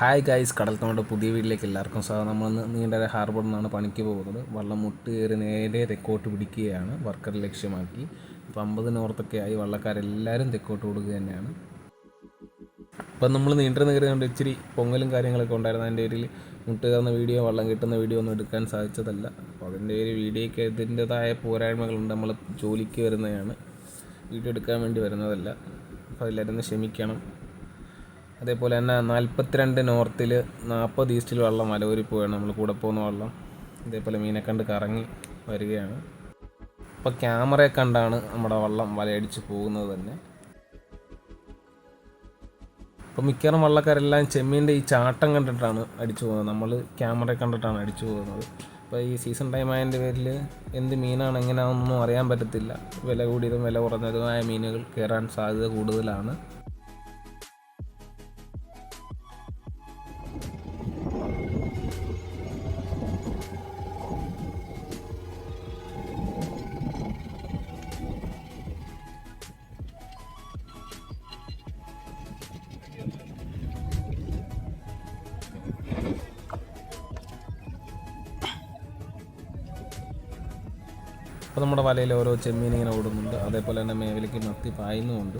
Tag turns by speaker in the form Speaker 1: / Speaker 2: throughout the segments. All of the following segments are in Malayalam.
Speaker 1: ഹായ് ഗൈസ് കടൽത്തോണ്ട പുതിയ വീട്ടിലേക്ക് എല്ലാവർക്കും സ്വാഗതം. നമ്മളിന്ന് നീണ്ടര ഹാർബറിൽ നിന്നാണ് പണിക്ക് പോകുന്നത്. വള്ളം മുട്ട് കയറി നേരെ തെക്കോട്ട് പിടിക്കുകയാണ് വർക്കർ ലക്ഷ്യമാക്കി. അപ്പോൾ അമ്പത് നോർത്തൊക്കെ ആയി വള്ളക്കാരെല്ലാവരും തെക്കോട്ട് കൊടുക്കുക തന്നെയാണ്. അപ്പം നമ്മൾ നീണ്ടര കയറിയതുകൊണ്ട് ഇച്ചിരി പൊങ്ങലും കാര്യങ്ങളൊക്കെ ഉണ്ടായിരുന്നു. അതിന്റെ പേരിൽ മുട്ട് കയറുന്ന വീഡിയോ വള്ളം കിട്ടുന്ന വീഡിയോ ഒന്നും എടുക്കാൻ സാധിച്ചതല്ല. അപ്പോൾ അതിന്റെ ഒരു വീഡിയോയ്ക്ക് ഇതിന്റെതായ പോരായ്മകളുണ്ട് നമ്മൾ ജോലിക്ക് വരുന്നതാണ്. വീഡിയോ എടുക്കാൻ വേണ്ടി വരുന്നതല്ല. അപ്പോൾ അതിലായിരുന്നു ക്ഷമിക്കണം. അതേപോലെ തന്നെ നാൽപ്പത്തിരണ്ട് നോർത്തിൽ നാൽപ്പത് ഈസ്റ്റിൽ വെള്ളം മലവൂരി പോവുകയാണ്. നമ്മൾ കൂടെ പോകുന്ന വെള്ളം. ഇതേപോലെ മീനെ കണ്ട് കറങ്ങി വരികയാണ്. അപ്പോൾ ക്യാമറയെ കണ്ടാണ് നമ്മുടെ വള്ളം വലയടിച്ച് പോകുന്നത് തന്നെ. അപ്പോൾ മിക്കവാറും വള്ളക്കാരെല്ലാം ചെമ്മീന്റെ ഈ ചാട്ടം കണ്ടിട്ടാണ് അടിച്ചു പോകുന്നത്. നമ്മൾ ക്യാമറയെ കണ്ടിട്ടാണ് അടിച്ചു പോകുന്നത്. അപ്പോൾ ഈ സീസൺ ടൈം ആയതിന്റെ പേരിൽ എന്ത് മീനാണ് എങ്ങനെയാണെന്നൊന്നും അറിയാൻ പറ്റത്തില്ല. വില കൂടിയതും വില കുറഞ്ഞതുമായ മീനുകൾ കയറാൻ സാധ്യത കൂടുതലാണ്. അപ്പോൾ നമ്മുടെ വലയിൽ ഓരോ ചെമ്മീൻ ഇങ്ങനെ ഓടുന്നുണ്ട്. അതേപോലെ തന്നെ മേവിലേക്ക് മത്തി പായുന്നുമുണ്ട്.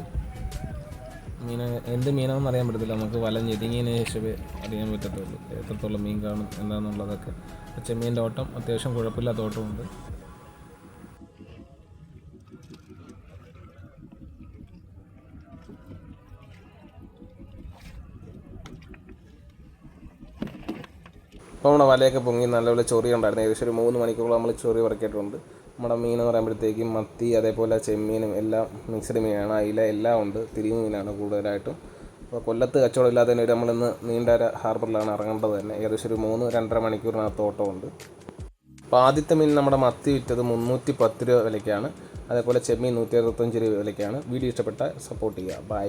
Speaker 1: മീൻ എന്ത് മീനാണെന്ന് അറിയാൻ പറ്റത്തില്ല. നമുക്ക് വല ഞെരുങ്ങിയതിന് ശേഷമേ അറിയാൻ പറ്റത്തുള്ളൂ. എത്രത്തോളം മീൻ കാണും എന്താണെന്നുള്ളതൊക്കെ. ചെമ്മീന്റെ ഓട്ടം അത്യാവശ്യം കുഴപ്പമില്ലാത്ത ഓട്ടമുണ്ട്. അപ്പോൾ നമ്മുടെ വലയൊക്കെ പൊങ്ങി നല്ലപോലെ ചൊറി ഉണ്ടായിരുന്നു ഏകദേശം ഒരു മൂന്ന് മണിക്കൂറോളം നമ്മൾ ചൊറി പറക്കിയിട്ടുണ്ട് നമ്മുടെ മീൻ എന്ന് പറയുമ്പോഴത്തേക്കും മത്തി അതേപോലെ ചെമ്മീനും എല്ലാം മിക്സഡ് മീനാണ്. അയില എല്ലാം ഉണ്ട്. തിരിവ് മീനാണ് കൂടുതലായിട്ടും. അപ്പോൾ കൊല്ലത്ത് കച്ചവടം ഇല്ലാത്തതിന് വേണ്ടി നമ്മളിന്ന് നീണ്ടര ഹാർബറിലാണ് ഇറങ്ങേണ്ടത് തന്നെ. ഏകദേശം ഒരു മൂന്ന് രണ്ടര മണിക്കൂറിനകത്ത് ഓട്ടമുണ്ട് അപ്പോൾ ആദ്യത്തെ മീൻ നമ്മുടെ മത്തി വിറ്റത് മുന്നൂറ്റി പത്ത് രൂപ വിലയ്ക്കാണ്. അതേപോലെ ചെമ്മീൻ നൂറ്റി അറുപത്തഞ്ച് രൂപ വിലയ്ക്കാണ്. വീഡിയോ ഇഷ്ടപ്പെട്ട സപ്പോർട്ട് ചെയ്യുക. ബൈ